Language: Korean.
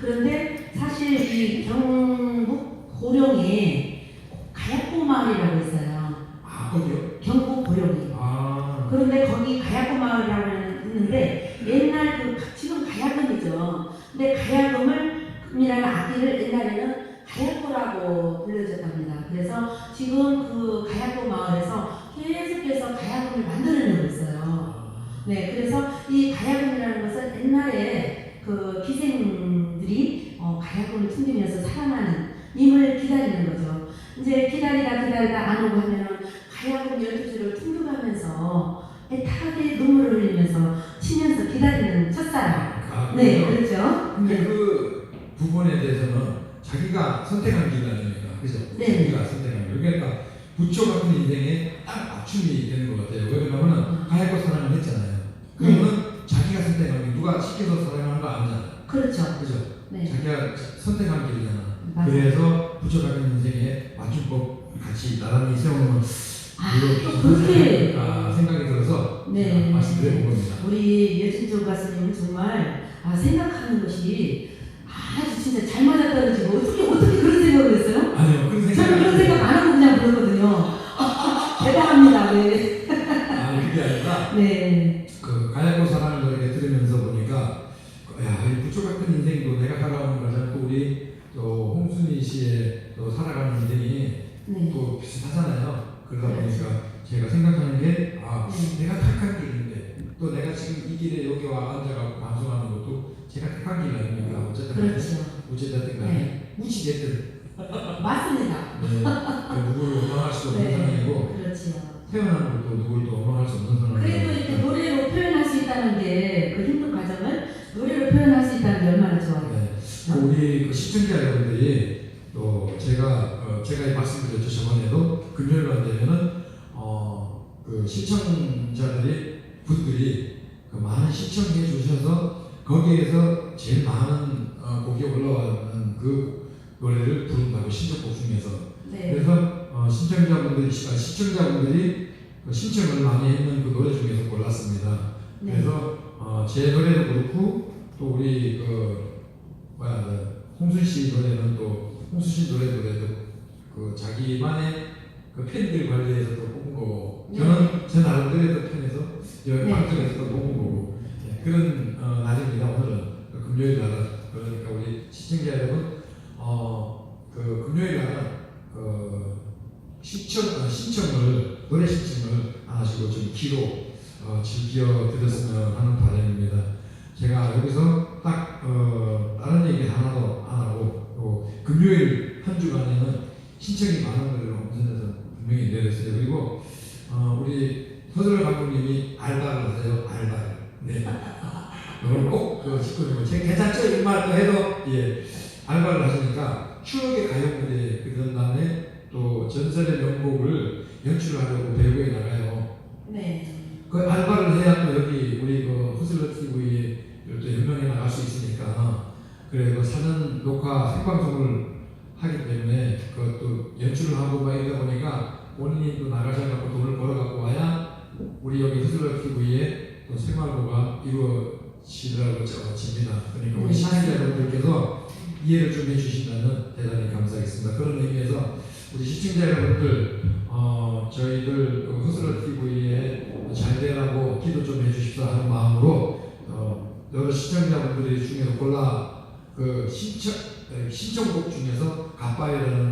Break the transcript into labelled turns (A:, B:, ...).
A: 그런데 사실 이 경북 고령에 가약고 마을이라고 있어요.
B: 아 어디요?
A: 경북 고령에.
B: 아
A: 그런데 거기 가야금 마을이라고 있는데 옛날 그 지금 가야금이죠. 근데 가야금을 이라는 아기를 옛날에는 가야고라고 불려졌답니다. 그래서 지금 그 가야고 마을에서 계속해서 가야금을 만들어내고 있어요. 네, 그래서 이 가야금이라는 것은 옛날에 그 기생들이 어, 가야금을 튕기면서 살아나는 님을 기다리는 거죠. 이제 기다리다 기다리다 안 오고 하면은 가야금 12줄을 튕겨가면서 애타게 눈물을 흘리면서 치면서 기다리는 첫사랑.
B: 아,
A: 네? 그렇죠.
B: 근데 그 부분에 대해서는 자기가 선택한 아닙니까? 그죠?
A: 네.
B: 자기가 선택한 길. 그러니까 부처 같은 인생에 딱 맞춤이 되는 것 같아요. 왜냐하면 가야고 사랑을 했잖아요. 그러면 자기가 선택한 길, 누가 시켜서 사랑하는 거 아니잖아요.
A: 그렇죠.
B: 그죠?
A: 네.
B: 자기가 선택한 길이잖아.
A: 맞아요.
B: 그래서 부처 같은 인생에 맞춤법 같이 나란히 세우는
A: 아, 그렇게.
B: 아, 생각이 들어서
A: 네.
B: 말씀드려본 겁니다.
A: 우리 여진조 가수님은 정말 아, 생각하는 것이 아주 진짜 잘 맞아떨어지고 어떻게 어떻게 그런 생각을 했어요?
B: 아니요, 그런 생각.
A: 저는 그런 생각 안 하고 그냥 부르거든요. 대단합니다. 네.
B: 아니 그게 아니라
A: 네.
B: 그 가야고 이렇게 들으면서 보니까 야, 이 부처 같은 인생도 내가 살아오는 거잖아. 또 우리 또 홍순희 씨의 또 살아가는 인생이
A: 네.
B: 또 비슷하잖아요. 그러다
A: 그렇죠.
B: 보니까 제가 생각하는 게 아,
A: 네.
B: 내가 택한 길인데 또 내가 지금 이 길에 여기 와 앉아갖고 방송하는 것도 제가 택한 길 아닙니까? 어쨌든 간에,
A: 그렇죠.
B: 어쨌든 간에 무지됐든
A: 맞습니다.
B: 네, 그 누구를 원망할 수 없는
A: 네.
B: 상황이고
A: 그렇죠.
B: 태어난 것도 누구를 또 원망할 수 없는 상황이고
A: 그래도 이렇게 노래로 표현할 수 있다는 게 그 힘든 과정을 노래로 표현할 수 있다는 게 얼마나 좋아요.
B: 네. 그 우리 그 시청자 여러 분들이 또 제가 어, 제가 말씀드렸죠 저번에도 금요일만 되면은 어 그 시청자들이 분들이 그 많은 시청해 주셔서 거기에서 제일 많은 어, 곡이 올라가는 그 노래를 부른다고 신청곡 중에서
A: 네.
B: 그래서 어, 신청자분들이 아, 시청자분들이 그 신청을 많이 했는 그 노래 중에서 골랐습니다.
A: 네.
B: 그래서 어, 제 노래도 그렇고 또 우리 그 뭐야 그 홍순 씨 노래는 또 홍순 씨 노래 노래도 그 자기만의 그 팬들 관리해서 또 뽑은 거고
A: 네.
B: 저는 제 나름대로 편해서 여기
A: 네.
B: 방송에서 또 뽑은 거고 예, 그런 어, 날입니다 오늘은 그 금요일 날은 그러니까 우리 시청자 여러분 어그 금요일 날은 그 신청 어, 신청을 노래 신청을 안 하시고 좀 귀로 어, 즐겨 들었으면 하는 바람입니다. 제가 여기서 딱 어, 다른 얘기 하나도 안 하고 또 금요일 한 주간에는 신청이 많은 노래를 엄선해서 분명히 내렸어요. 그리고 어, 우리 서들 감독님이 알바를 하세요. 알바를. 네. 그걸 꼭그 좀제 괜찮죠? 이 말도 해도 예 알바를 하시니까 추억의 가요 무대 그런 다음에 또 전설의 명곡을 연출하려고 배우에 나가요.
A: 네.
B: 그 알바를 해야 또 여기 우리 그 후슬러 TV에 또 연명해 나갈 수 있으니까 그래 그 사전 녹화 생방송을 하기 때문에 그것도 연출을 하고 막 이러다 보니까 본인이 또 나가셔갖고 돈을 벌어갖고 와야 우리 여기 후슬러 TV에 또 생활고가 이루어지더라고 집니다. 그러니까 우리
A: 네,
B: 시청자. 여러분들께서 이해를 좀 해주신다면 대단히 감사하겠습니다. 그런 의미에서 우리 시청자 여러분들 어, 저희들 그 허슬러 TV에 잘 되라고 기도 좀 해주십사 하는 마음으로 어, 여러 시청자분들이 중에서 골라 그 신청 에, 신청곡 중에서 가빠이라는